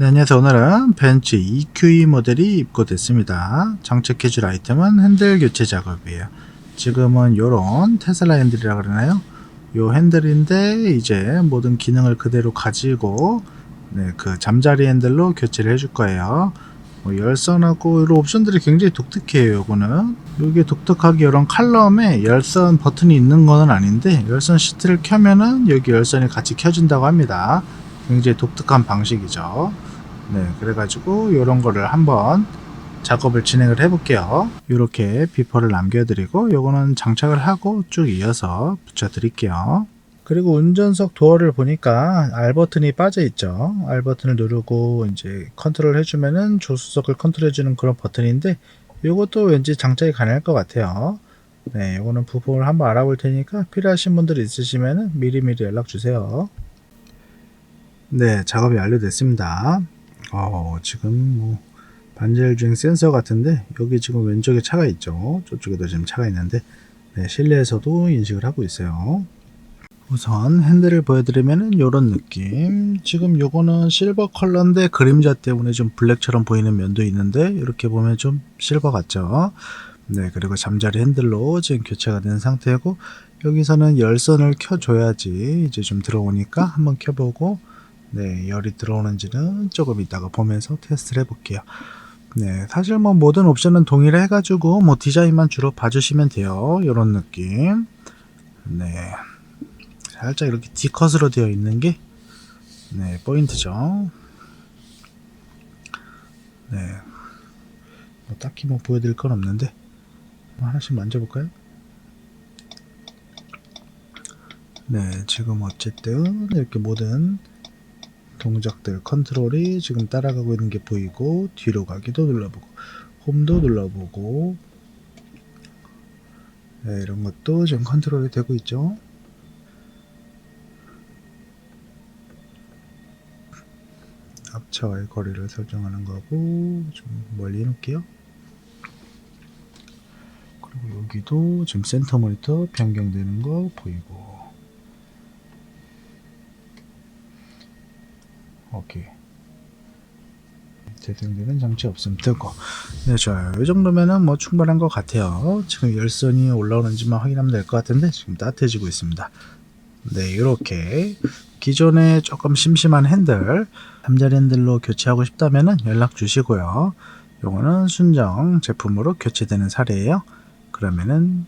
네, 안녕하세요. 오늘은 벤츠 EQE 모델이 입고됐습니다. 장착해줄 아이템은 핸들 교체 작업이에요. 지금은 요런 테슬라 핸들이라 그러나요? 요 핸들인데 이제 모든 기능을 그대로 가지고 네, 그 잠자리 핸들로 교체를 해줄 거예요. 뭐 열선하고 이런 옵션들이 굉장히 독특해요. 요거는 이게 독특하게 이런 칼럼에 열선 버튼이 있는 거는 아닌데 열선 시트를 켜면은 여기 열선이 같이 켜진다고 합니다. 굉장히 독특한 방식이죠. 네, 그래가지고 이런 거를 한번 작업을 진행을 해볼게요. 이렇게 비퍼를 남겨드리고 요거는 장착을 하고 쭉 이어서 붙여드릴게요. 그리고 운전석 도어를 보니까 R 버튼이 빠져 있죠. R 버튼을 누르고 이제 컨트롤 해주면은 조수석을 컨트롤해주는 그런 버튼인데 요것도 왠지 장착이 가능할 것 같아요. 네, 요거는 부품을 한번 알아볼 테니까 필요하신 분들 있으시면은 미리미리 연락 주세요. 네, 작업이 완료됐습니다. 어, 지금 뭐 반절 주행 센서 같은데 여기 지금 왼쪽에 차가 있죠. 저쪽에도 지금 차가 있는데 네, 실내에서도 인식을 하고 있어요. 우선 핸들을 보여드리면은 이런 느낌. 지금 요거는 실버 컬러인데 그림자 때문에 좀 블랙처럼 보이는 면도 있는데 이렇게 보면 좀 실버 같죠. 네, 그리고 잠자리 핸들로 지금 교체가 된 상태고 여기서는 열선을 켜줘야지 이제 좀 들어오니까 한번 켜보고 네, 열이 들어오는지는 조금 이따가 보면서 테스트를 해볼게요. 네, 사실 뭐 모든 옵션은 동일해 가지고 뭐 디자인만 주로 봐주시면 돼요. 이런 느낌. 네, 살짝 이렇게 D컷으로 되어 있는 게 네, 포인트죠. 네, 뭐 딱히 뭐 보여드릴 건 없는데 뭐 하나씩 만져볼까요? 네, 지금 어쨌든 이렇게 모든 동작들 컨트롤이 지금 따라가고 있는 게 보이고 뒤로 가기도 눌러보고 홈도 눌러보고 네, 이런 것도 지금 컨트롤이 되고 있죠. 앞차와의 거리를 설정하는 거고 좀 멀리 해놓을게요. 그리고 여기도 지금 센터 모니터 변경되는 거 보이고 오케이. 재생되는 장치 없음 뜨고. 네, 좋아요. 이 정도면은 뭐 충분한 것 같아요. 지금 열선이 올라오는지만 확인하면 될 것 같은데 지금 따뜻해지고 있습니다. 네, 이렇게 기존에 조금 심심한 핸들, 잠자리 핸들로 교체하고 싶다면은 연락 주시고요. 요거는 순정 제품으로 교체되는 사례예요. 그러면은